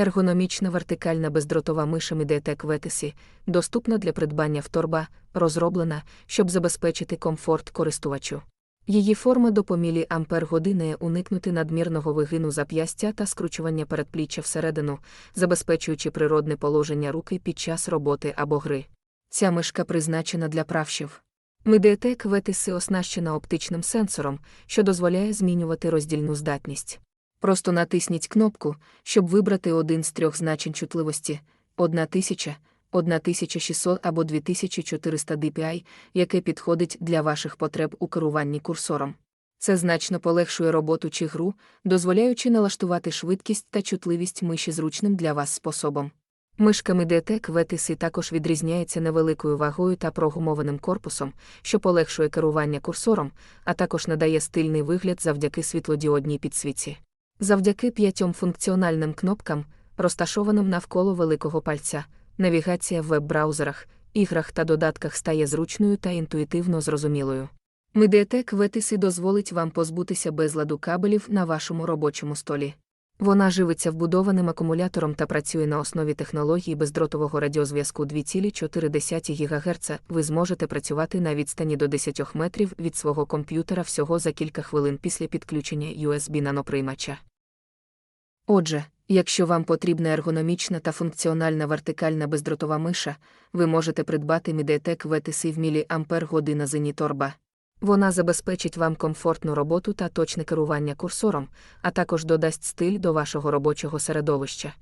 Ергономічна вертикальна бездротова миша Mediatek Vetisy доступна для придбання в торба, розроблена, щоб забезпечити комфорт користувачу. Її форма до помілі ампер години уникнути надмірного вигину зап'ястя та скручування передпліччя всередину, забезпечуючи природне положення руки під час роботи або гри. Ця мишка призначена для правшів. Mediatek Vetisy оснащена оптичним сенсором, що дозволяє змінювати роздільну здатність. Просто натисніть кнопку, щоб вибрати один з трьох значень чутливості 1000, 1600 або 2400 dpi, яке підходить для ваших потреб у керуванні курсором. Це значно полегшує роботу чи гру, дозволяючи налаштувати швидкість та чутливість миші зручним для вас способом. Мишка Mediatek Vetisy також відрізняється невеликою вагою та прогумованим корпусом, що полегшує керування курсором, а також надає стильний вигляд завдяки світлодіодній підсвітці. Завдяки п'ятьом функціональним кнопкам, розташованим навколо великого пальця, навігація в веб-браузерах, іграх та додатках стає зручною та інтуїтивно зрозумілою. Mediatek Vetisy дозволить вам позбутися безладу кабелів на вашому робочому столі. Вона живиться вбудованим акумулятором та працює на основі технології бездротового радіозв'язку 2,4 ГГц. Ви зможете працювати на відстані до 10 метрів від свого комп'ютера всього за кілька хвилин після підключення USB наноприймача. Отже, якщо вам потрібна ергономічна та функціональна вертикальна бездротова миша, ви можете придбати Mediatek VTC в мілі година Зеніторба. Вона забезпечить вам комфортну роботу та точне керування курсором, а також додасть стиль до вашого робочого середовища.